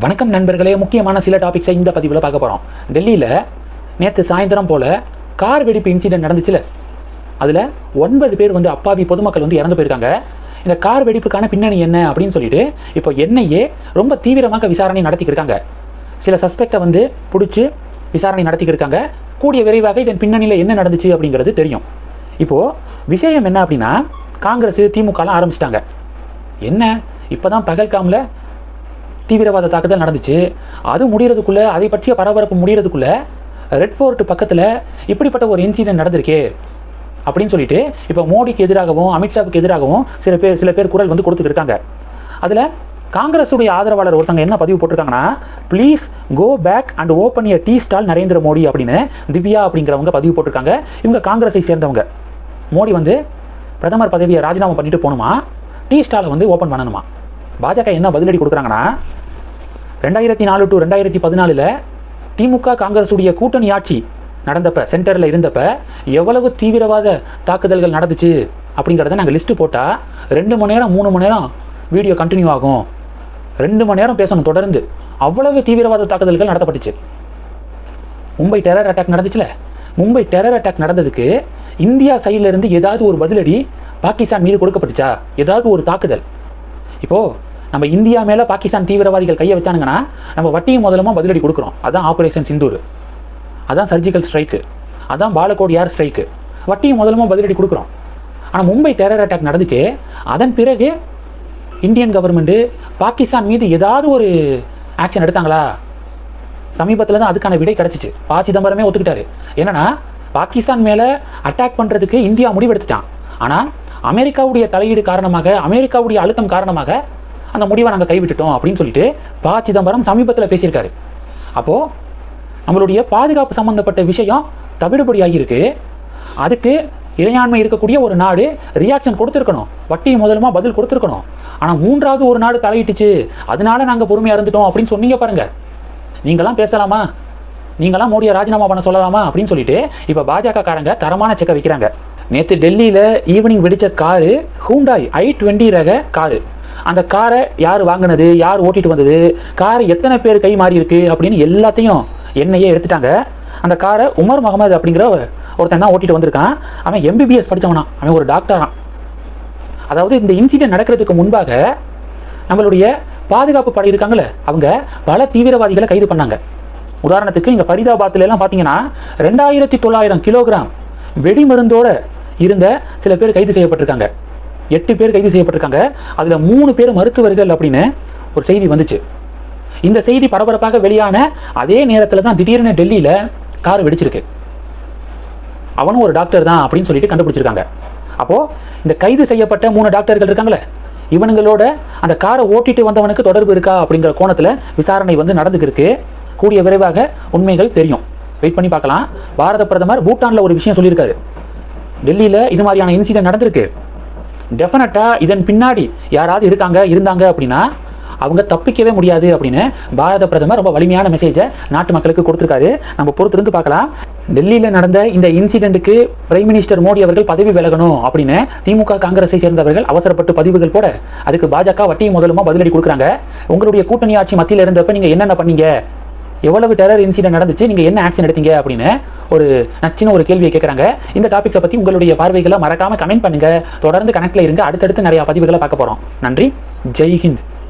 வணக்கம் நண்பர்களே முக்கியமான சில டாபிக்ஸை இந்த பதிவில் பார்க்க போகிறோம் டெல்லியில் நேற்று சாயந்தரம் போல் கார் வெடிப்பு இன்சிடென்ட் நடந்துச்சுல. அதில் ஒன்பது பேர் வந்து அப்பாவி பொதுமக்கள் வந்து இறந்து போயிருக்காங்க. இந்த கார் வெடிப்புக்கான பின்னணி என்ன அப்படின்னு சொல்லிட்டு இப்போ என்ஐஏ ரொம்ப தீவிரமாக விசாரணை நடத்திக்கிட்டு இருக்காங்க. சில சஸ்பெக்டை வந்து பிடிச்சி விசாரணை நடத்திக்கிட்டு இருக்காங்க. கூடிய விரைவாக இதன் பின்னணியில் என்ன நடந்துச்சு அப்படிங்கிறது தெரியும். இப்போது விஷயம் என்ன அப்படின்னா காங்கிரஸ் திமுகலாம் ஆரம்பிச்சிட்டாங்க. என்ன? இப்போ தான் பகல்காமில் தீவிரவாத தாக்குதல் நடந்துச்சு. அது முடிகிறதுக்குள்ளே அதை பற்றிய பரபரப்பு முடிகிறதுக்குள்ளே ரெட் ஃபோர்ட் பக்கத்தில் இப்படிப்பட்ட ஒரு இன்சிடென்ட் நடந்திருக்கே அப்படின்னு சொல்லிட்டு இப்போ மோடிக்கு எதிராகவும் அமித்ஷாவுக்கு எதிராகவும் சில பேர் சில பேர் குரல் வந்து கொடுத்துட்டு இருக்காங்க. அதில் காங்கிரஸுடைய ஆதரவாளர் ஒருத்தங்க என்ன பதிவு போட்டிருக்காங்கன்னா please go back and open a tea stall Narendra Modi அப்படின்னு திவ்யா அப்படிங்கிறவங்க பதிவு போட்டிருக்காங்க. இவங்க காங்கிரஸை சேர்ந்தவங்க. மோடி வந்து பிரதமர் பதவியை ராஜினாமா பண்ணிட்டு போகணுமா? டீ ஸ்டாலை வந்து ஓப்பன் பண்ணணுமா? பாஜக என்ன பதிலடி கொடுக்குறாங்கன்னா ரெண்டாயிரத்தி நாலு டு ரெண்டாயிரத்தி பதினாலில் திமுக காங்கிரஸுடைய கூட்டணி ஆட்சி நடந்தப்ப சென்டரில் இருந்தப்ப எவ்வளவு தீவிரவாத தாக்குதல்கள் நடந்துச்சு அப்படிங்கிறத நாங்கள் லிஸ்ட்டு போட்டால் ரெண்டு மணி நேரம் மூணு மணி நேரம் வீடியோ கண்டினியூ ஆகும். ரெண்டு மணி நேரம் பேசணும் தொடர்ந்து. அவ்வளவு தீவிரவாத தாக்குதல்கள் நடத்தப்பட்டுச்சு. மும்பை டெரர் அட்டாக் நடந்துச்சுல? மும்பை டெரர் அட்டாக் நடந்ததுக்கு இந்தியா சைடில் இருந்து ஏதாவது ஒரு பதிலடி பாகிஸ்தான் மீது கொடுக்கப்பட்டுச்சா? ஏதாவது ஒரு தாக்குதல். இப்போது நம்ம இந்தியா மேலே பாகிஸ்தான் தீவிரவாதிகள் கையை வச்சானுங்கன்னா நம்ம வட்டியும் முதலமாக பதிலடி கொடுக்குறோம். அதான் ஆப்ரேஷன் சிந்தூர் அதான் சர்ஜிக்கல் ஸ்ட்ரைக்கு அதான் பாலக்கோட் ஏர் ஸ்ட்ரைக்கு வட்டியும் முதலமாக பதிலடி கொடுக்குறோம். ஆனால் மும்பை டெரர் அட்டாக் நடந்துச்சு. அதன் பிறகு இந்தியன் கவர்மெண்ட்டு பாகிஸ்தான் மீது ஏதாவது ஒரு ஆக்ஷன் எடுத்தாங்களா? சமீபத்தில் தான் அதுக்கான விடை கிடச்சிச்சு. பா. சிதம்பரமே ஒத்துக்கிட்டாரு. என்னன்னா பாகிஸ்தான் மேலே அட்டாக் பண்ணுறதுக்கு இந்தியா முடிவெடுத்துட்டான். ஆனால் அமெரிக்காவுடைய தலையீடு காரணமாக அமெரிக்காவுடைய அழுத்தம் காரணமாக அந்த முடிவை நாங்கள் கைவிட்டுட்டோம் அப்படின்னு சொல்லிட்டு ப சிதம்பரம் சமீபத்தில் பேசியிருக்காரு. அப்போது நம்மளுடைய பாதுகாப்பு சம்மந்தப்பட்ட விஷயம் தவிடுபடியாகியிருக்கு. அதுக்கு இறையாண்மை இருக்கக்கூடிய ஒரு நாடு ரியாக்ஷன் கொடுத்துருக்கணும். வட்டி முதலுமா பதில் கொடுத்துருக்கணும். ஆனால் மூன்றாவது ஒரு நாடு தலையிட்டுச்சு. அதனால நாங்கள் பொறுமையாக இருந்துட்டோம் அப்படின்னு சொன்னீங்க பாருங்க. நீங்களாம் பேசலாமா? நீங்களாம் மோடியை ராஜினாமா பண்ண சொல்லலாமா? அப்படின்னு சொல்லிட்டு இப்போ பாஜக காரங்க தரமான செக்கை வைக்கிறாங்க. நேற்று டெல்லியில் ஈவினிங் வெடித்த காரு ஹூண்டாய் ஐ டுவெண்ட்டி ரக காரு. அந்த காரை யார் வாங்கினது யார் ஓட்டிட்டு வந்தது கார் எத்தனை பேர் கை மாறி இருக்கு அப்படின்னு எல்லாத்தையும் என்னையே எடுத்துட்டாங்க. அந்த காரை உமர் முகமது அப்படிங்கிற ஒருத்தன் தான் ஓட்டிட்டு வந்திருக்கான். அவன் எம்பிபிஎஸ் படித்தவனா அவன் ஒரு டாக்டரான் அதாவது இந்த இன்சிடென்ட் நடக்கிறதுக்கு முன்பாக நம்மளுடைய பாதுகாப்பு படை இருக்காங்களே அவங்க பல தீவிரவாதிகளை கைது பண்ணாங்க. உதாரணத்துக்கு இங்கே ஃபரிதாபாத்ல எல்லாம் பார்த்தீங்கன்னா ரெண்டாயிரத்தி தொள்ளாயிரம் கிலோகிராம் வெடிமருந்தோட இருந்த சில பேர் கைது செய்யப்பட்டிருக்காங்க. எட்டு பேர் கைது செய்யப்பட்டிருக்காங்க. அதில் மூணு பேர் மருத்துவர்கள் அப்படின்னு ஒரு செய்தி வந்துச்சு. இந்த செய்தி பரபரப்பாக வெளியான அதே நேரத்தில் தான் திடீர்னு டெல்லியில் கார் வெடிச்சிருக்கு. அவனும் ஒரு டாக்டர் தான் அப்படின்னு சொல்லிட்டு கண்டுபிடிச்சிருக்காங்க. அப்போது இந்த கைது செய்யப்பட்ட மூணு டாக்டர்கள் இருக்காங்களே இவனுங்களோட அந்த காரை ஓட்டிட்டு வந்தவனுக்கு தொடர்பு இருக்கா அப்படிங்கிற கோணத்தில் விசாரணை வந்து நடந்துக்கிருக்கு. கூடிய விரைவாக உண்மைகள் தெரியும். வெயிட் பண்ணி பார்க்கலாம். பாரத பிரதமர் பூட்டானில் ஒரு விஷயம் சொல்லியிருக்காரு. டெல்லியில் இது மாதிரியான இன்சிடென்ட் நடந்திருக்கு. டெஃபினட்டாக இதன் பின்னாடி யாராவது இருக்காங்க இருந்தாங்க அப்படின்னா அவங்க தப்பிக்கவே முடியாது அப்படின்னு பாரத பிரதமர் ரொம்ப வலிமையான மெசேஜை நாட்டு மக்களுக்கு கொடுத்துருக்காரு. நம்ம பொறுத்திருந்து பார்க்கலாம். டெல்லியில் நடந்த இந்த இன்சிடென்ட்டுக்கு பிரைம் மினிஸ்டர் மோடி அவர்கள் பதவி விலகணும் அப்படின்னு திமுக காங்கிரஸை சேர்ந்தவர்கள் அவசரப்பட்டு பதிவுகள் போட அதுக்கு பாஜக வட்டி முதலுமா பதிலடி கொடுக்குறாங்க. உங்களுடைய கூட்டணி ஆட்சி மத்தியில் இருந்தப்ப நீங்கள் என்னென்ன பண்ணீங்க? எவ்வளவு டெரர் இன்சிடென்ட் நடந்துச்சு நீங்கள் என்ன ஆக்ஷன் எடுத்தீங்க அப்படின்னு ஒரு நச்சின ஒரு கேள்வியை கேட்குறாங்க இந்த டாபிக்ஸை பற்றி உங்களுடைய பார்வைகளை மறக்காமல் கமெண்ட் பண்ணுங்கள் தொடர்ந்து கணக்கில் இருங்க. அடுத்தடுத்து நிறையா பதிவுகளை பார்க்க போகிறோம் நன்றி. ஜெய் ஹிந்த்.